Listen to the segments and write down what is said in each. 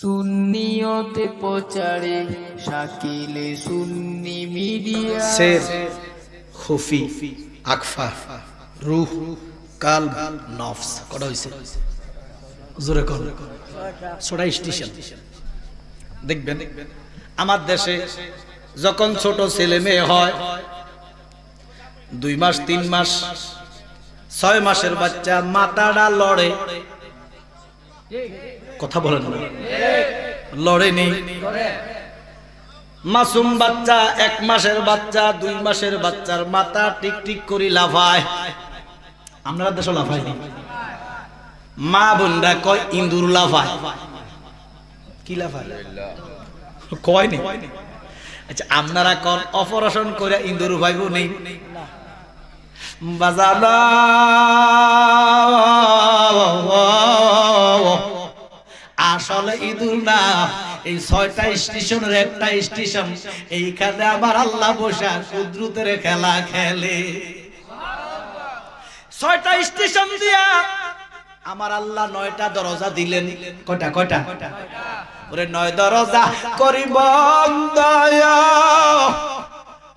সুন্নিয়তে প্রচারে শাকিলে সুন্নি মিডিয়া সের খুফি আকফা রুহ কাল নফস কটা হইছে? জোরে কর ছোটা স্টেশন। দেখবেন আমার দেশে যখন ছোট ছেলে মেয়ে হয় দুই মাস তিন মাস ছয় মাসের বাচ্চা মাথাটা লড়ে। কথা বলেন না। লড়েনি। মাসুম বাচ্চা, এক মাসের বাচ্চা, দুই মাসের বাচ্চার মাথা টিক টিক করে লাফায়। আমরা দেশে লাফাইনি মা বোনরা কয় ইন্দুর লাফায়। কি লাফায়? কয়নি আচ্ছা আপনারা কন, অপারেশন করে ইন্দুর ভাইব নেই বাজানা। আসলে ইঁদুর না। এই ছয়টা স্টেশনের একটা স্টেশন। এইখানে আমার আল্লাহ বসা কুদ্রুতের খেলা খেলে। ছয়টা স্টেশন দিয়া আমার আল্লাহ নয়টা দরজা দিলেন। কটা কটা ওরে নয় দরজা করি বন্দয়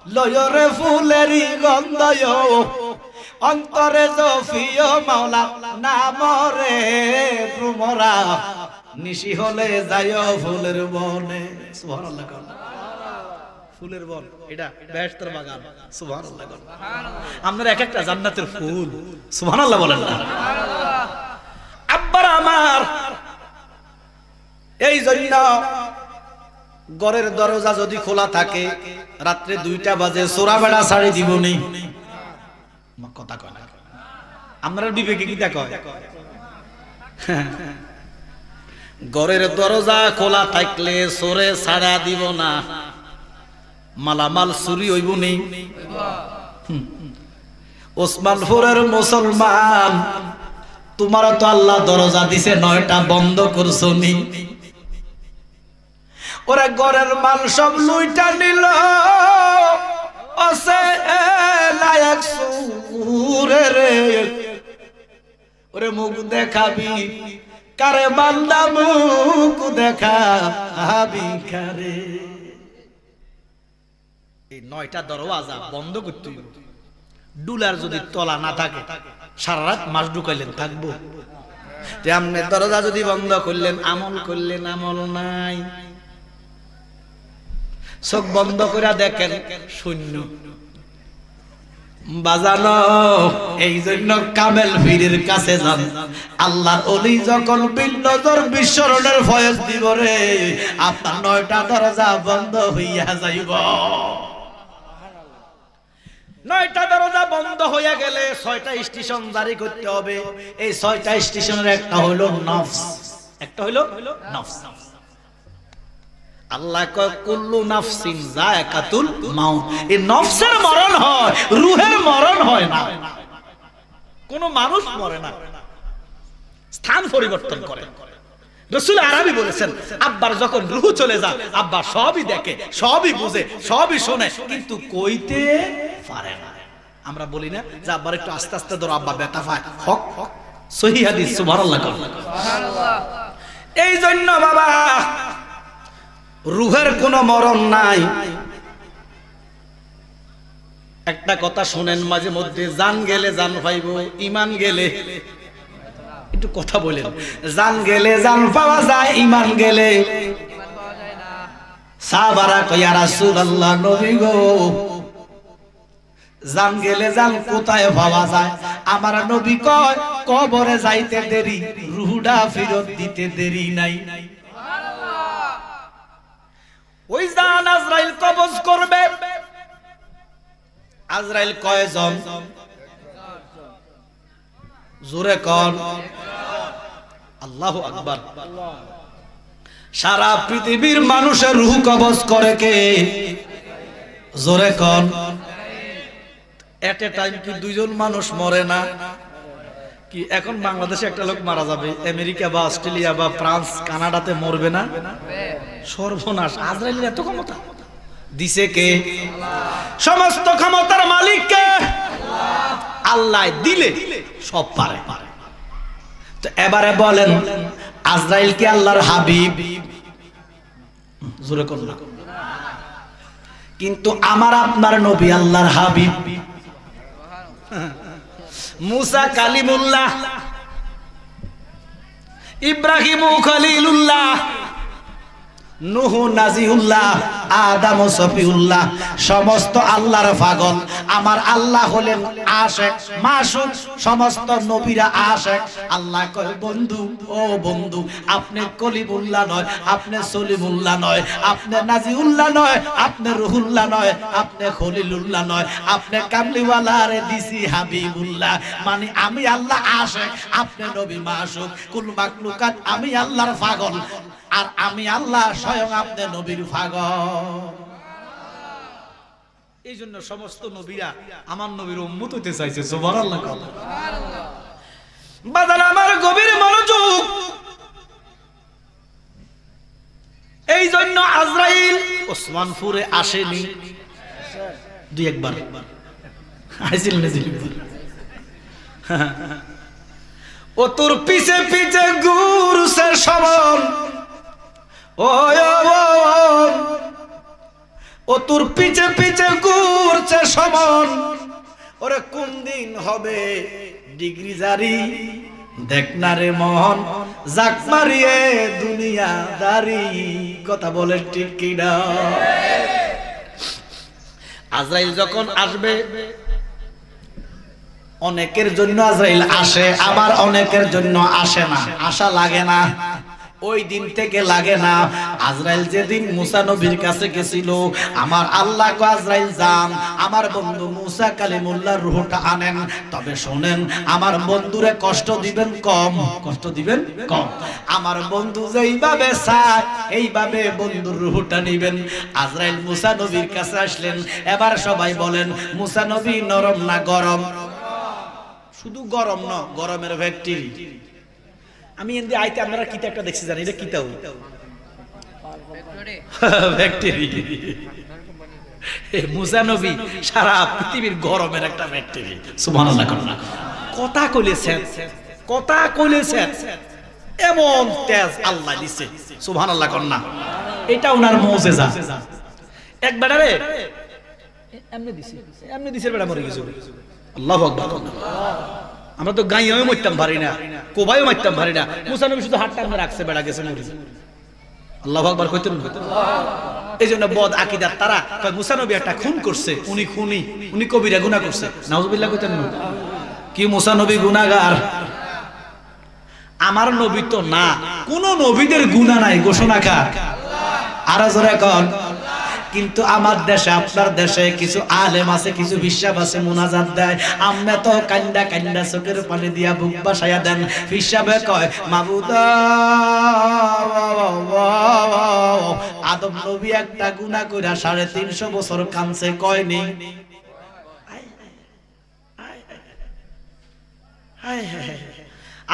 লয়রে ফুলেরি গন্ধয়, অন্তরে জফিও মাওলা নামরে ভ্রমরা নিশি হলে যায় ফুলের বনে সুবহানাল্লাহ। ফুলের বন, এটা বেহেশতের বাগান সুবহানাল্লাহ। আপনার এক একটা জান্নাতের ফুল, সুবহানাল্লাহ বলেন না আব্বার আমার, এই জন্য ঘরের দরজা যদি খোলা থাকে, রাত্রে দুইটা বাজে, সোরা বেড়া ছাড়ি দিব নেই কথা কয় না। বিবেকে কি কয়? ঘরের দরজা খোলা থাকলে সোরে ছাড়া দিব না। মালামাল চুরি হইব নেই ওসমানপুরের মুসলমান তোমার তো আল্লাহ দরজা দিছে, নয়টা বন্ধ করছ নি? ওরে ঘরের মাল সব লুইটা নিল। লায়ক ওরে মুখ দেখাবি, কারে বান্দা মুখ দেখাবি কারে? এই নয়টা দরওয়াজা বন্ধ করতে ডুলার যদি তলা না থাকে, সারা রাত মাস ঢুকাইলেন, থাকব। দরজা যদি বন্ধ করলেন, আমল করলেন, আমল নাই। চোখ বন্ধ করে দেখেন শূন্য। বাজানো, এই জন্য কামেল ফিরের কাছে যান। আল্লাহর অলি যখন বিন্দর বিশ্বরণের ফয়েজ দিব রে, আপনার নয়টা দরজা বন্ধ হইয়া যাইব। নয়টা দরজা বন্ধ হইয়া গেলে ছয়টা স্টেশন জারি করতে হবে। এই ছয়টা স্টেশনের একটা হইল নফস। একটা হইল নফস। আল্লাহ কয় কুল্লু নাফসিন যায়কাতুল মাউত। এই নফসের মরণ হয় রূহের মরণ হয় না। কোন মানুষ মরে না। স্থান পরিবর্তন করে। রসুল আরবি বলেছেন আব্বার যখন রুহু চলে যায় আব্বা সবই দেখে সবই বুঝে সবই শোনে কিন্তু কইতে পারে না। আমরা বলি না যে আব্বার একটু আস্তে আস্তে ধরো আব্বা ব্যথা পায়। হক হক। সহি হাদিস সুবহানাল্লাহ। এই জন্য বাবা রুহের কোনো মরণ নাই। একটা কথা শুনেন, মাঝে মধ্যে জান গেলে জান পাইব, ইমান গেলে। একটু কথা বলেন। জান গেলে জান পাওয়া যায়, ইমান গেলে। জান গেলে কোথায় যায়? আমার নবী কয়, কবরে যাইতে দেরি রুহুডা ফেরত দিতে দেরি নাই। ওই আজরাইল কবজ করবে। আজরাইল কয়জন? জোরে কন। আল্লাহু আকবার। সারা পৃথিবীর মানুষের রুহ কবজ করে কে? জোরে কন। এট এ টাইম কি দুইজন মানুষ মরে না? কি, এখন বাংলাদেশে একটা লোক মারা যাবে। আমেরিকা বা অস্ট্রেলিয়া বা ফ্রান্স, কানাডাতে মরবে না? সর্বনাশ। আজরাইলের এত ক্ষমতা? দিছে কে? সমস্ত ক্ষমতার মালিক কে? আল্লাহ দিলে সব পারে। তো এবারে বলেন, আজরাইল কি আল্লাহর হাবিব? জোরে না। কিন্তু আমার আপনার নবী আল্লাহর হাবিব। মুসা কালিমুল্লাহ ইব্রাহিম খলিলুল্লাহ সমস্ত আল্লাহর আমার আল্লাহ হলেন আশেক, মাসুক, সমস্ত নবীরা আশেক। আল্লাহ কয়, বন্ধু, ও বন্ধু, আপনি কলিমুল্লাহ নয়, আপনি সলিমুল্লাহ নয়, আপনি নাজিউল্লাহ নয়, আপনি রুহুল্লাহ নয়, আপনি খলিলুল্লাহ নয়, আপনি কামলিওয়ালা রে দিছি হাবিবুল্লাহ। মানে আমি আল্লাহ আশেক, আপনি নবী মাসুক, কুল মাকলুকাত আমি আল্লাহর পাগল। আর আমি আল্লাহ স্বয়ং আপনি নবীর পাগল এই জন্য সমস্ত নবীরা আমার নবীর উম্মত হতে চাইছে, সুবহানাল্লাহ বাদাল আমার গভীর মনোযোগ। এই জন্য আজরাইল ওসমানপুরে আসেনি। দুই একবার। আইছিল না ও তোর পিছে পিছে গুরুসের সবল ও তোর পিছে পিছে ঘুরছে সবল ওরে কোন দিন হবে ডিগ্রি জারি? দেখ না রে মোহন, জাক মারিয়ে দুনিয়া দারি কথা বলে আজরাইল যখন আসবে, অনেকের জন্য আজরাইল আসে, আবার অনেকের জন্য আসে না। আশা লাগে না। ওই দিন থেকে লাগে না। আজরাইল যেদিন মুসা নবীর কাছে গেছিল, আমার আল্লাহ কো আজরাইল, যান। আমার বন্ধু মুসা কালিমুল্লাহর রূহটা আনেন। তবে শোনেন, আমার বন্ধুরে কষ্ট দিবেন কম। কষ্ট দিবেন কম। আমার বন্ধু যেইভাবে চায়, এইভাবে বন্ধুর রূহটা নিবেন। আজরাইল মুসা নবীর কাছে আসলেন। এবার সবাই বলেন, মুসা নবী নরম না গরম? শুধু গরম ন, গরমের ব্যাকটেরি আমি এমনি আইতে আপনারা কিতা একটা দেখছি জানি এটা কিতাও ব্যাকটেরি মুসা সারা পৃথিবীর গরমের একটা ব্যাকটেরি সুবহানাল্লাহ করুন কথা কইলেছেন কথা কইলেছেন এমন তেজ আল্লাহ দিছে। সুবহানাল্লাহ করুন এটা ওনার মুজিজা। এক বেড়ারে এমনি দিছে এমনি দিছে বেড়া মরে গেছে। আল্লাহু আকবার আমরা তো গাইয়াও মারতাম পারি না কোবাইও মারতাম পারি না। মুসা নবী শুধু হাতটা আমরা রাখছে, বেড়া গেছে মরে। আল্লাহু আকবার কইতেন এই জন্য বদ আকিদার তারা কয়, মুসা নবী একটা খুন করছে, উনি খুনি, উনি কবিরা গুনাহ করছে। নাউজুবিল্লাহ কইতেন না কি মুসা নবী গুনাহগার? আমার নবী তো না, কোন নবীদের গুনাহ নাই, ঘোষণা কার? আর কন। কিন্তু আমার দেশে, আপনার দেশে কিছু আলেম আছে, কিছু বিশ্বাস আছে, মুনাজাত দেয়। আমরা তো কান্দা কান্দা চোখের পানি দিয়া বুক বাসায়া দেন। হিসাবে কয়, মাবুদা, আদম নবী একটা গুনাহ কইরা সাড়ে তিনশো বছর কামছে কয়নি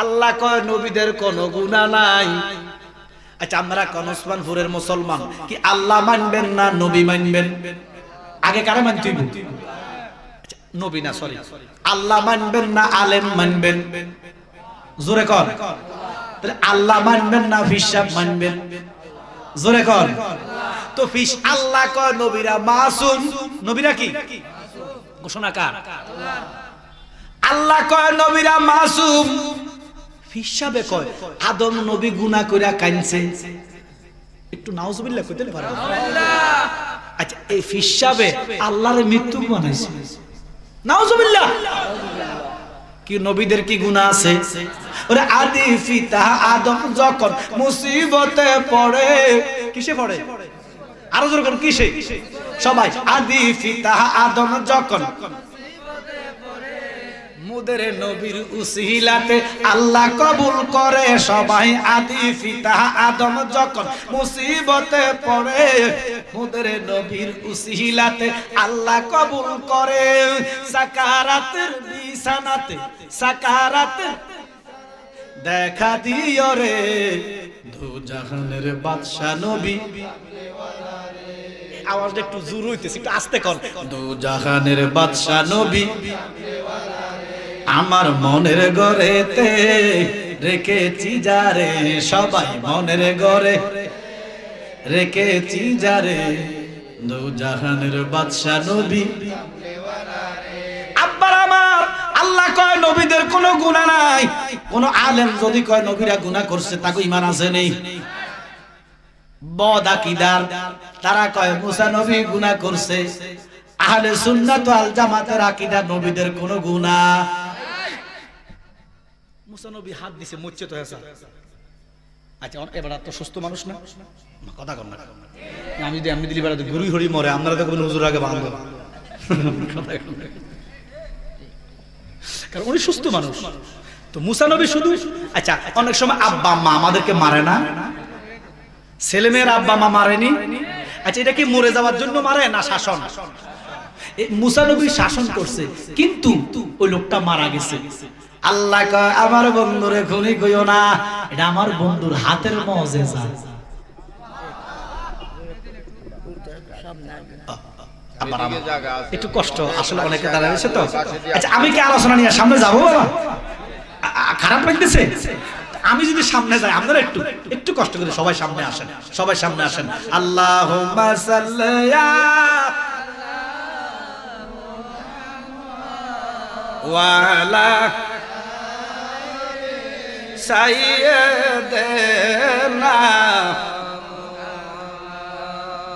আল্লাহ কয়, নবীদের কোনো গুনাহ নাই। আচ্ছা আমরা কোন ওসমানপুরের মুসলমান? কি আল্লাহ মানবেন না নবী মানবেন? আগে কারা মানতে হইব? আচ্ছা, নবী না সরি আল্লাহ মানবেন না আলেম মানবেন? জোরে কর আল্লাহ মানবেন না ফিসাব মানবেন? জোরে কর তো ফিস আল্লাহ কয় নবীরা মাসুম। নবীরা কি? ঘোষণা কার আল্লাহ কয় নবীরা মাসুম। হিসাবে কয়, আদম নবী গুনাহ কইরা কানছে একটু নাউজুবিল্লাহ কইতে পারে? আচ্ছা এই হিসাবে আল্লাহর মৃত্যু বানাইছে নাউজুবিল্লাহ! কি নবীদের কি গুনাহ আছে? ওরে আদি পিতা আদম যখন মুসিবতে পড়ে, কিসে পড়ে? আরও যখন কিসে? সবাই, আদি পিতা আদম যখন মুদের নবীর উসিলাতে আল্লাহ কবুল করে সবাই আদি পিতা আদম যখন মুসিবতে পড়ে, মুদের নবীর উসিলাতে আল্লাহ কবুল করে। সাকারাতের বিছানাতে, সাকারাতের দেখা দিও রে, দু জাহানের বাদশা নবী। আওয়াজটা একটু জোর হইতেছে, একটু আস্তে কর। দু জাহানের বাদশা নবী। আমার মনের গড়েতে রেখেছি যারে, সবাই মনের ঘরে রেখেছি যারে দু জাহানের বাদশা নবী। আব্বার আমার আল্লাহ কয়, নবীদের কোনো গুনাহ নাই। কোন আলেম যদি কয়, নবীরা গুনাহ করছে, তাকে ইমান আছে নেই। বদ আকিদার, তারা কয়, মুসা নবী গুনাহ করছে। আহলে সুন্নাত ওয়াল জামাতের আকীদা নবীদের কোনো গুনাহ মুসা নবী হাত দিছে আচ্ছা এবার তো সুস্থ মানুষ না? কথা কর না। আমি যদি দিলি হরি মরে তো কোনো হুজুর আগে বাঁধব। কারণ উনি সুস্থ মানুষ। তো মুসা নবী শুধু আচ্ছা অনেক সময় আব্বা, আম্মা আমাদেরকে মারে না। ছেলে মেয়ের আব্বা মা মারেনি। আচ্ছা এটা কি মরে যাওয়ার জন্য মারে না শাসন? এই মুসা শাসন করছে, কিন্তু ওই লোকটা মারা গেছে। আল্লাহ কয়, আমার বন্ধুরে খুনি কইও না, এটা আমার বন্ধুর হাতের মজেজা। একটু কষ্ট, আসলে অনেকে দাঁড়াচ্ছে তো। আচ্ছা আমি কি আলোচনা নিয়ে সামনে যাব বাবা? খারাপ লাগতেছে? আমি যদি সামনে যাই, আপনারা একটু একটু কষ্ট করে সবাই সামনে আসেন, সবাই সামনে আসেন। আল্লাহ। ওয়ালা সাইয়েদেনা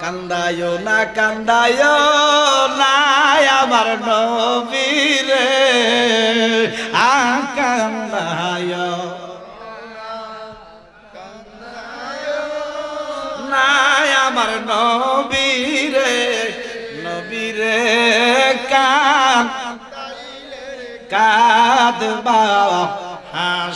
কান্দায়ো না কান্দায়ো না, আমার নবীরে। আ কান্দায়ো। না আমার নবীরে নবীরে কান কাঁদবা।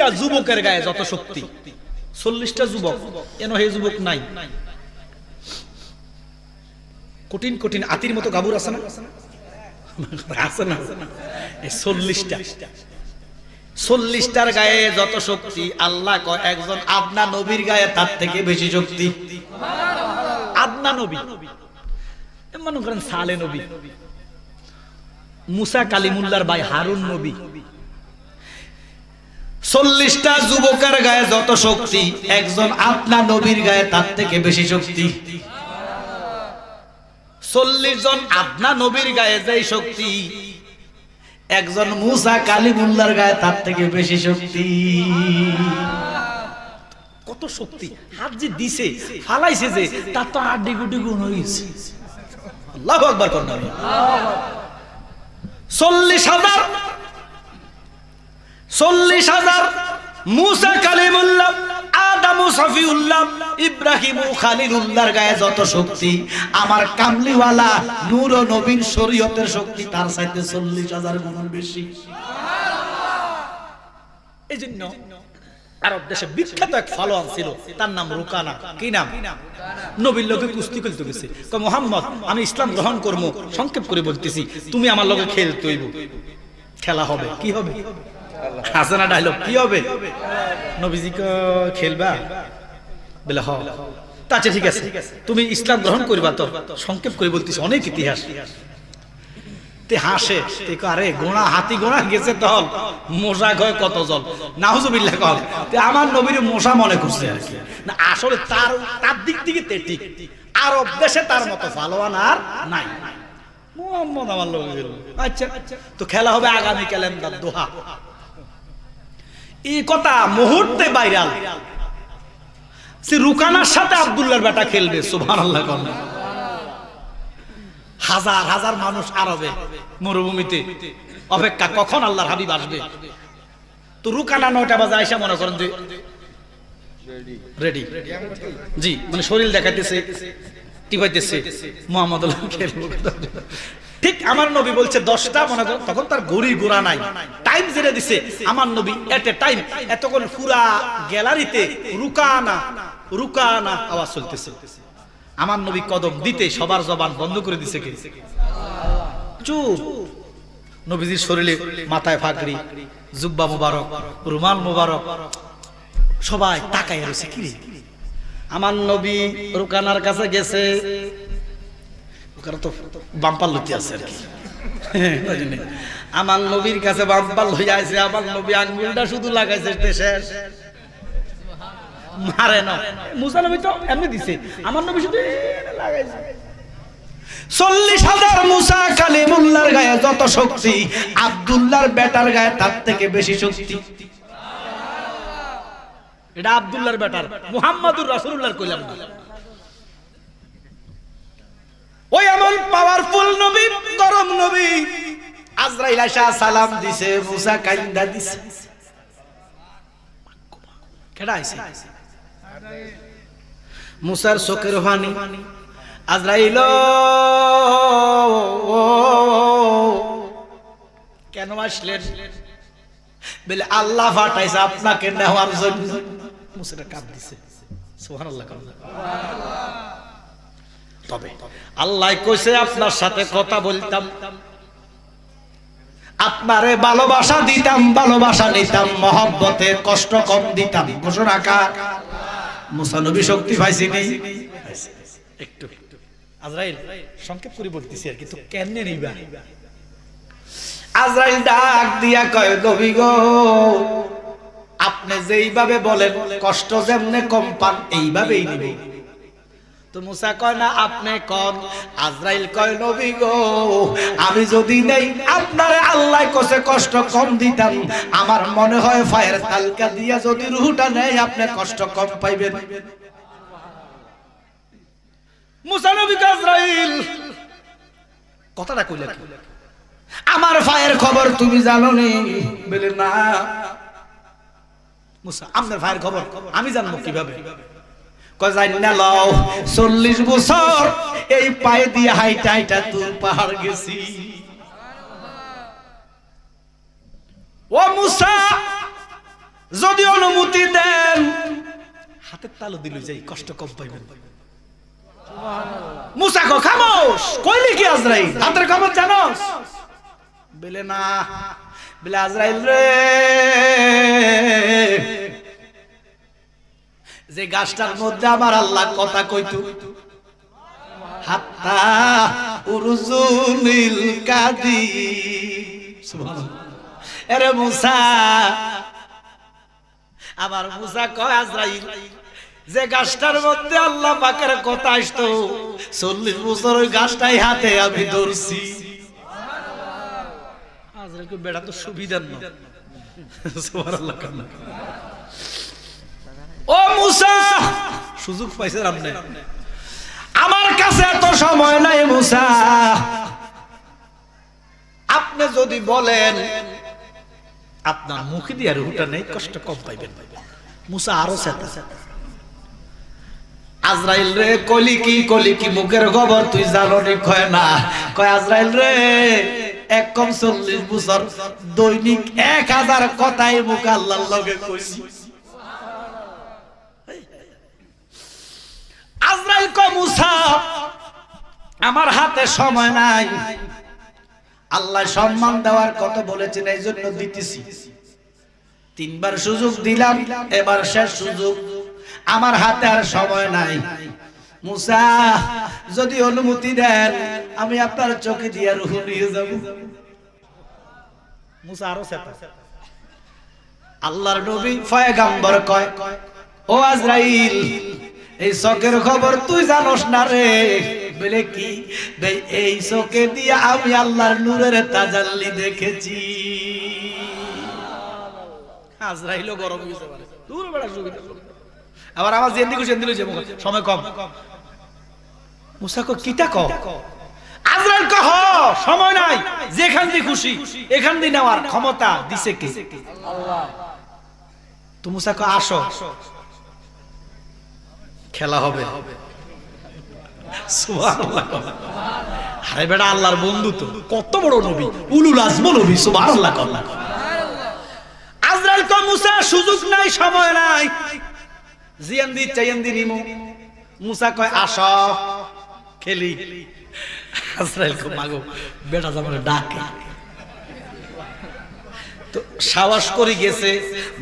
চল্লিশটা যুবকের গায়ে যত শক্তি, চল্লিশটা যুবক এন হে যুবক নাই? কঠিন কঠিন আতির মতো গাবুর আছে না? আছে না? চল্লিশটা। চল্লিশটার গায়ে যত শক্তি, আল্লাহ কয়, একজন আদনা নবীর গায়ে তার থেকে বেশি শক্তি। আদনা নবী। মনে করেন সালে নবী। মুসা কালিমুল্লার ভাই হারুন নবী। চল্লিশটা যুবকের গায়ে যত শক্তি, একজন আপনা নবীর গায়ে তার থেকে বেশি শক্তি। চল্লিশ জন আপনা নবীর গায়ে যেই শক্তি, একজন মুসা কালিমুল্লার গায়ে তার থেকে বেশি শক্তি। কত শক্তি, হাত যে দিছে, ফালাইছে যে, তার তো আড্ডি গুড্ডি গুণ হয়ে গেছে আল্লাহ একবার কর চল্লিশ হাজার চল্লিশ হাজার মুসা কালিমুল্লাহ, আদামু ইব্রাহিম খালিলুল্লাহর গায়ে যত শক্তি, আমার কামলিওয়ালা ও শক্তি, তার হাজার এই জন্য দেশে বিখ্যাত এক ছিল, তার নাম রুকানা। কি নাম? আমি ইসলাম গ্রহণ করব। সংক্ষেপ করে বলতেছি, তুমি আমার লোকে খেলতে খেলা হবে, কি হবে? হাসানা ডায়লগ কি হবে? নবীজি খেলবা? বলে, হ। তা আচ্ছা ঠিক আছে। তুমি ইসলাম গ্রহণ করবা তো। সংক্ষেপ করে বলতেছি, অনেক ইতিহাস। তে হাসে হাতি গেছে কল আমার মনে না, আসলে তার তার দিক থেকে নাই। মোহাম্মদ আমার আচ্ছা তো খেলা হবে আগামী ক্যালেন্ডার দোহা। এই কথা মুহূর্তে ভাইরাল। সে রুকানার সাথে আব্দুল্লাহর বেটা খেলবে, সুবহানাল্লাহ কন্যা হাজার হাজার মানুষ আরবে মরুভূমিতে। অপেক্ষা কখন আল্লাহর হাবিব আসবে? তো রুকানা নয়টা বাজে আইসা মনে করেন যে রেডি। জি মানে শরীর দেখাইতেছে, টিপাইতেছে মোহাম্মদ ঠিক আমার নবী বলছে দশটা, মনে করো, তখন তার গড়ি গোড়া নাই। টাইম জেনে দিছে। আমার নবী এট এ টাইম এতক্ষণ পুরা গ্যালারিতে রুকানা রুকানা আওয়াজ চলতেছে। আমার নবী কদম দিতে সবার জবান বন্ধ করে দিছে কে? চুপ। নবীজির শরীরে মাথায় ফাকড়ি জুব্বা মুবারক, রুমাল মুবারক, সবাই তাকায় রয়েছে, কি আমার নবী রুকানার কাছে গেছে তো আছে আর কি। আমার নবীর কাছে আছে আমার নবী আঙ্গুলটা শুধু লাগাইছে শেষ মারে না। মুসা নবী তো এমনি দিছে। আমার নবী শুধু লাগাইছে। চল্লিশ হাজার মুসা কালিমুল্লার গায়ে যত শক্তি, আব্দুল্লাহর বেটার গায়ে তার থেকে বেশি শক্তি। এটা আব্দুল্লাহর বেটার, মুহাম্মাদুর রাসূলুল্লাহর কইলাম না। ওই এমন পাওয়ারফুল নবী, গরম নবী। আজরাইল আশা সালাম দিছে, মুসা কাইন্দা দিছে। কেডা আইছে? মুসার চোখের হানি আজরাইল কেন আসলেন? বলে, আল্লাহ ফাটাইছে আপনাকে নেওয়ার জন্য। মুসাটা কাঁদ দিছে তবে আল্লাহ কইছে, আপনার সাথে কথা বলতাম। আপনারে ভালোবাসা দিতাম, ভালোবাসা নিতাম, মহব্বতে কষ্ট কম দিতাম। ঘোষণা কার? মুসানবী শক্তি পাইছি নেই একটু আজরাইল, সংক্ষেপ করে বলতেছি আর কি, তো কেমনে নিবা? আজরাইল ডাক দিয়া কয় গবি গো, আপনি যেইভাবে বলেন, কষ্ট যেমনে কম পান, এইভাবেই নিবে। তো মুসা কয় না আপনি কন আজরাইল কয় নবী গো আমি যদি নেই আপনারে আল্লাহ কসে কষ্ট কম দিতাম। আমার মনে হয় ফায়ের তালকা দিয়া যদি রুহুটা নেই আপনি কষ্ট কম পাইবেন। মুসা নবী আজরাইল কথাটা কইলে কি? আমার ফায়ের খবর তুমি জানো নি? বলে না। মুসা আপনার ভাইয়ের খবর আমি জানব কীভাবে? চল্লিশ বছর এই পায়ে দিয়ে হাইটা হাইটা তুই পাহাড় গেছি। ও মুসা, যদি অনুমতি দেন, হাতের তালু দিল যাই কষ্ট কম পাইবেন। মুসা কো খামোশ, কইলি কি আজরাইল? হাতের খবর জানোস? বেলে, না। বেলে, আজরাইল রে। যে গাছটার মধ্যে আমার আল্লাহ কথা কইতু কাদি। মুসা কয় যে গাছটার মধ্যে আল্লাহ পাকের কথা আসতো, চল্লিশ বছর ওই গাছটাই হাতে আমি ধরছি। বেড়া তো সুবিধার না। ও মুসা! সুযোগ পাইছে আপনি। আমার কাছে এত সময় নাই মুসা। আপনি যদি বলেন আপনার মুখে দিয়ে রুটা নেই কষ্ট কম পাইবেন। মুসা আরও সেটা আজরাইল রে কলি কি কলি কি মুখের খবর তুই জানো নি কয় না? কয় আজরাইল রে এক কম চল্লিশ বছর দৈনিক এক হাজার কথাই মুখ আল্লাহর লগে কইছি আজরাইল কয় মুসা, আমার হাতে সময় নাই। আল্লাহ সম্মান দেওয়ার কথা বলেছেন এই জন্য দিতেছি। তিনবার সুযোগ দিলাম, এবার শেষ সুযোগ। আমার হাতে আর সময় নাই। মুসা, যদি অনুমতি দেন, আমি আপনার চোখে দিয়ে রুহু নিয়ে যাব। আল্লাহর নবী ফয়গাম্বর কয়, ও আজরাইল এই চোখের খবর তুই জানোস না রে। বলে কি? এই চোখে দিয়ে আমি আল্লাহর নূরের তাজাল্লি দেখেছি। আজরাইলও গরম হয়েছে দূর বেড়া সুবিধা আবার আমার জেন্দি খুশি জেন্দি লইছে মুখে। সময় কম। মুসা কো কিটা ক আজরাইল কহ সময় নাই। যেখান দিয়ে খুশি এখান দিয়ে নেওয়ার ক্ষমতা দিছে কে? তো মুসা কো আসো। খেলা হবে। আরে বেটা, আল্লাহর বন্ধু তো। কত বড় নবী। উলুল আজম নবী, সুবহানাল্লাহ আল্লাহ আজরাইল কো মুসা, সুযোগ নাই কয় খেলি। আজরাইল মাগো, বেটা ডাকে। সাহস করে গেছে।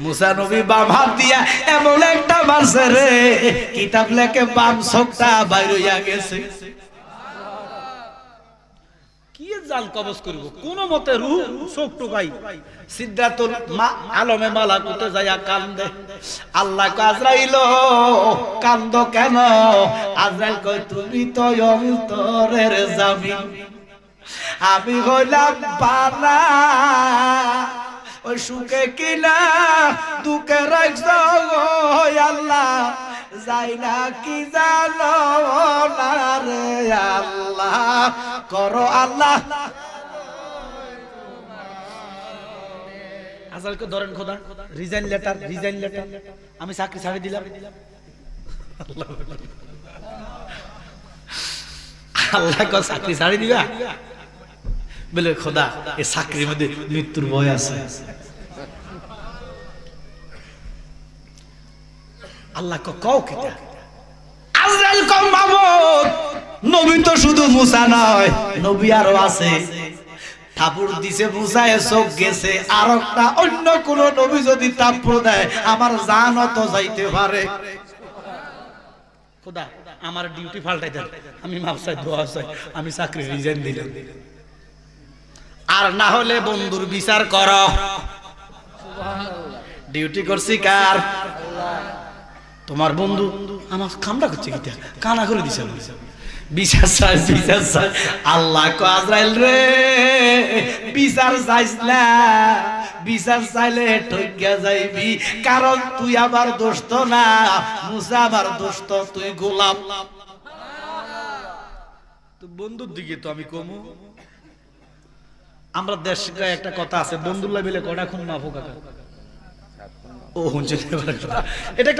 মুসা নবী বাম হাত দিয়া এমন একটা মারছে রে, কিতাব লেখে বাম চোখটা বাইর হইয়া গেছে। জাল আলমে যাইয়া কান্দে। আল্লাহ কান্দ কেন? তুমি আমি হইলাম ওই সুখে কিনা, দুঃখে আল্লাহ। যাই না কি জানো না রে আল্লাহ, করো আল্লাহ। আজকালকে ধরেন খোদা রিজাইন লেটার রিজাইন লেটার আমি চাকরি ছাড়ি দিলাম। আল্লাহ কো চাকরি ছাড়ি দিবা? বলে, খোদা এই চাকরির মধ্যে মৃত্যুর ভয় আছে। আল্লাহ কও কিটা আজরাইল কম মামুদ নবী তো শুধু মুসা নয় নবী আরও আছে। থাপুর দিছে মুসায় চোখ গেছে। আর একটা অন্য কোন নবী যদি থাপুর দেয় আমার জানও তো যাইতে পারে। খোদা আমার ডিউটি ফাল্টাই দেন। আমি মাপসাই দোয়া চাই। আমি চাকরি রিজাইন দিলাম। আর না হলে বন্ধুর বিচার কর। ডিউটি করছি কার? তোমার বন্ধু আমার কামটা করছে কিটা কানা করে দিছে বিচার বিচার আল্লাহ আজরাইল রে বিচার চাইস না। বিচার চাইলে ঠকিয়া যাইবি। কারণ তুই আমার দোস্ত না মুসা আমার দোস্ত তুই গোলাম। তো বন্ধুর দিকে তো আমি কমু। আমরা দেশ একটা কথা আছে বন্ধুল্লাহ মিলে কটা খুন মাফো কাকা? ও হুঁচে এটা